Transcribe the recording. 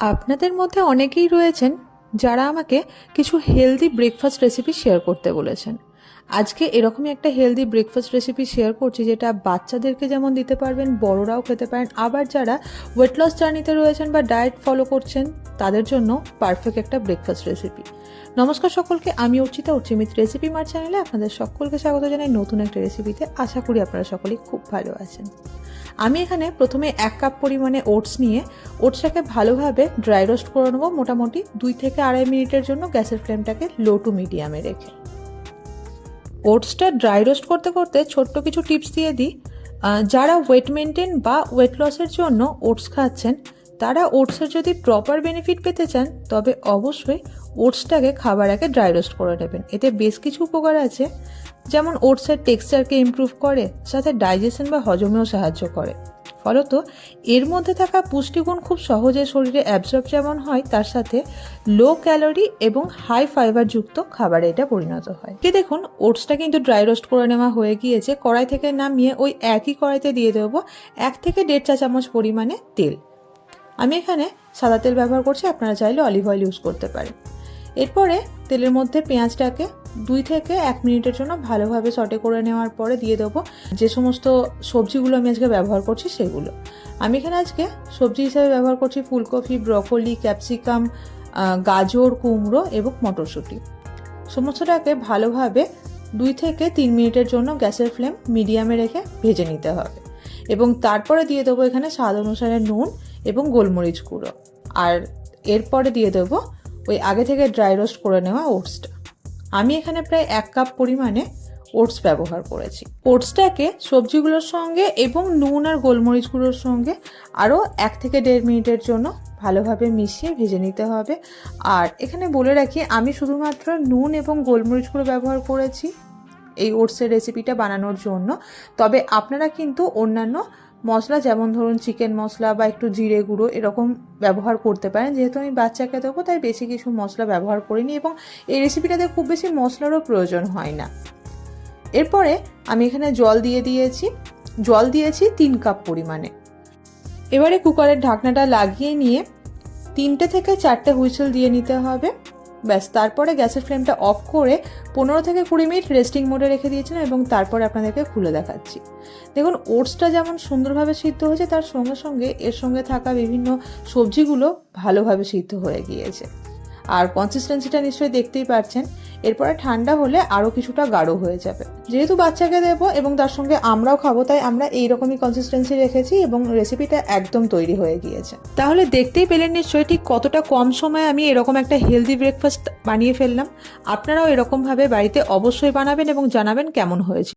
আপনাদের মধ্যে অনেকেই রয়েছেন যারা আমাকে কিছু হেলদি ব্রেকফাস্ট রেসিপি শেয়ার করতে বলেছেন। আজকে এরকমই একটা হেলদি ব্রেকফাস্ট রেসিপি শেয়ার করছি যেটা বাচ্চাদেরকে যেমন দিতে পারবেন, বড়রাও খেতে পারেন। আবার যারা ওয়েট লস জার্নিতে রয়েছেন বা ডায়েট ফলো করছেন, তাদের জন্য পারফেক্ট একটা ব্রেকফাস্ট রেসিপি নমস্কার সকলকে, আমি অর্চিতা অর্চিমিত রেসিপি মার চ্যানেলে আপনাদের সকলকে স্বাগত জানাই নতুন একটা রেসিপিতে আশা করি আপনারা সকলেই খুব ভালো আছেন। আমি এখানে প্রথমে এক কাপ পরিমাণে ওটস নিয়ে ওটসটাকে ভালোভাবে ড্রাই রোস্ট করে নেব। মোটামুটি দুই থেকে আড়াই মিনিটের জন্য গ্যাসের ফ্লেমটাকে লো টু মিডিয়ামে রেখে। ওটসটা ড্রাই রোস্ট করতে করতে ছোট্ট কিছু টিপস দিয়ে দিই। যারা ওয়েট মেনটেন বা ওয়েট লসের জন্য ওটস খাচ্ছেন, তারা ওটসের যদি প্রপার বেনিফিট পেতে চান, তবে অবশ্যই ওটসটাকে খাবার আগে ড্রাই রোস্ট করে নেবেন। এতে বেশ কিছু উপকার আছে। যেমন ওটসের টেক্সচারকে ইম্প্রুভ করে, সাথে ডাইজেশন বা হজমেও সাহায্য করে। ফলত এর মধ্যে থাকা পুষ্টিগুণ খুব সহজে শরীরে অ্যাবজর্ব যেমন হয়, তার সাথে লো ক্যালোরি এবং হাই ফাইবার যুক্ত খাবারে এটা পরিণত হয়। কি দেখুন ওটসটা কিন্তু ড্রাই রোস্ট করে নেওয়া হয়ে গিয়েছে। কড়াই থেকে নামিয়ে ওই একই কড়াইতে দিয়ে দেবো এক থেকে দেড় চা চামচ পরিমাণে তেল। আমি এখানে সাদা তেল ব্যবহার করছি, আপনারা চাইলে অলিভ অয়েল ইউজ করতে পারেন। এরপরে তেলের মধ্যে পেঁয়াজটাকে দুই থেকে এক মিনিটের জন্য ভালোভাবে সটে করে নেওয়ার পরে দিয়ে দেবো যে সমস্ত সবজিগুলো আমি আজকে ব্যবহার করছি সেগুলো। আমি এখানে আজকে সবজি হিসাবে ব্যবহার করছি ফুলকপি, ব্রকলি, ক্যাপসিকাম গাজর, কুমড়ো এবং মটরশুঁটি। সমস্তটাকে ভালোভাবে দুই থেকে তিন মিনিটের জন্য গ্যাসের ফ্লেম মিডিয়ামে রেখে ভেজে নিতে হবে। এবং তারপরে দিয়ে দেবো এখানে স্বাদ অনুসারে নুন এবং গোলমরিচ গুঁড়ো। আর এরপরে দিয়ে দেবো ওই আগে থেকে ড্রাই রোস্ট করে নেওয়া ওটসটা আমি এখানে প্রায় এক কাপ পরিমাণে ওটস ব্যবহার করেছি। ওটসটাকে সবজিগুলোর সঙ্গে এবং নুন আর গোলমরিচ গুঁড়োর সঙ্গে আরও এক থেকে দেড় মিনিটের জন্য ভালোভাবে মিশিয়ে ভেজে নিতে হবে। আর এখানে বলে রাখি, আমি শুধুমাত্র নুন এবং গোলমরিচ গুঁড়ো ব্যবহার করেছি এই ওটসের রেসিপিটা বানানোর জন্য। তবে আপনারা কিন্তু অন্যান্য মশলা, যেমন ধরুন চিকেন মশলা বা একটু জিরে গুঁড়ো, এরকম ব্যবহার করতে পারেন। যেহেতু আমি বাচ্চাকে দেবো, তাই বেশি কিছু মশলা ব্যবহার করিনি এবং এই রেসিপিটাতে খুব বেশি মশলারও প্রয়োজন হয় না। এরপরে আমি এখানে জল দিয়ে দিয়েছি। জল দিয়েছি তিন কাপ পরিমাণে। এবারে কুকারের ঢাকনাটা লাগিয়ে নিয়ে তিনটে থেকে চারটে হুইসেল দিয়ে নিতে হবে। ব্যাস, তারপরে গ্যাসের ফ্লেমটা অফ করে পনেরো থেকে কুড়ি মিনিট রেস্টিং মোডে রেখে দিয়েছিলাম এবং তারপরে আপনাদেরকে খুলে দেখাচ্ছি। দেখুন ওটসটা যেমন সুন্দরভাবে সিদ্ধ হয়েছে, তার সঙ্গে সঙ্গে এর সঙ্গে থাকা বিভিন্ন সবজিগুলো ভালোভাবে সিদ্ধ হয়ে গিয়েছে। আর কনসিস্টেন্সিটা নিশ্চয়ই দেখতেই পাচ্ছেন এরপরে ঠান্ডা হলে আরও কিছুটা গাঢ় হয়ে যাবে। যেহেতু বাচ্চাকে দেবো এবং তার সঙ্গে আমরাও খাব, তাই আমরা এইরকমই কনসিস্টেন্সি রেখেছি এবং রেসিপিটা একদম তৈরি হয়ে গিয়েছে। তাহলে দেখতেই পেলেন নিশ্চয়ই ঠিক কতটা কম সময়ে আমি এরকম একটা হেলদি ব্রেকফাস্ট বানিয়ে ফেললাম। আপনারাও এরকমভাবে বাড়িতে অবশ্যই বানাবেন এবং জানাবেন কেমন হয়েছে।